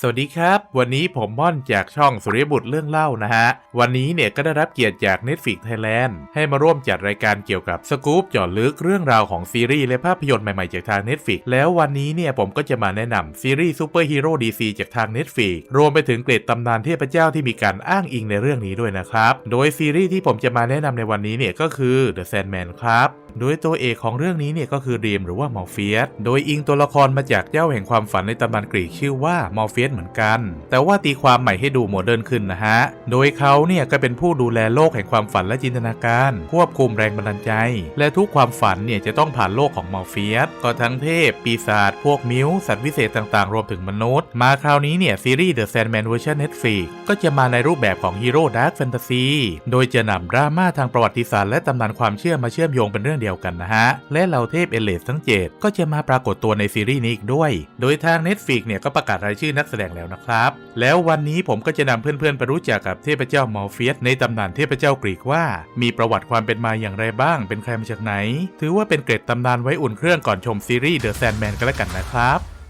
สวัสดีครับ วันนี้ผมม่อนจากช่องสุริยบุตรเรื่องเล่านะฮะ วันนี้เนี่ยก็ได้รับเกียรติจาก Netflix Thailand ให้มาร่วมจัดรายการเกี่ยวกับสกู๊ปจาะลึกเรื่องราวของซีรีส์และภาพยนตร์ใหม่ๆจากทาง Netflix แล้ววันนี้เนี่ยผมก็จะมาแนะนำซีรีส์ซูเปอร์ฮีโร่ดีซีจากทาง Netflix รวมไปถึงเกรดตำนานเทพเจ้าที่มีการอ้างอิงในเรื่องนี้ด้วยนะครับ โดยซีรีส์ที่ผมจะมาแนะนำในวันนี้เนี่ยก็คือ The Sandman ครับ โดยตัวเอกของเรื่องนี้เนี่ยก็คือดีมหรือว่ามอร์เฟียส โดยอิงตัวละครมาจากเจ้าแห่งความฝันในตำนานกรีกชื่อว่ามอร์เฟียสเหมือนกัน แต่ว่าตีความใหม่ให้ดูโมเดิร์นขึ้นนะฮะ โดยเขาเนี่ยก็เป็นผู้ดูแลโลกแห่งความฝันและจินตนาการ ควบคุมแรงบันดาลใจ และทุกความฝันเนี่ยจะต้องผ่านโลกของมอร์เฟียส ก็ทั้งเทพ ปีศาจ พวกมิวสัตว์วิเศษต่างๆ รวมถึงมนุษย์ มาคราวนี้เนี่ยซีรีส์ The Sandman เวอร์ชัน Netflix ก็จะมาในรูปแบบของฮีโร่ดาร์กแฟนตาซี โดยจะนำดราม่าทางประวัติศาสตร์และตำนานความเชื่อมาเชื่อมโยงเป็นเรื่องเดียวกันนะฮะ และเหล่าเทพเอเลสทั้ง 7 ก็จะมาปรากฏตัวในซีรีส์นี้อีกด้วย โดยทาง Netflix เนี่ยก็ประกาศรายชื่อนักแสดงแล้วนะครับ แล้ววันนี้ผมก็จะนำเพื่อนๆไปรู้จักกับเทพเจ้ามอร์เฟียสในตำนานเทพเจ้ากรีกว่า มีประวัติความเป็นมาอย่างไรบ้าง เป็นใครมาจากไหน ถือว่าเป็นเกร็ดตำนานไว้อุ่นเครื่องก่อนชมซีรีส์ The Sandman กันแล้วกันนะครับ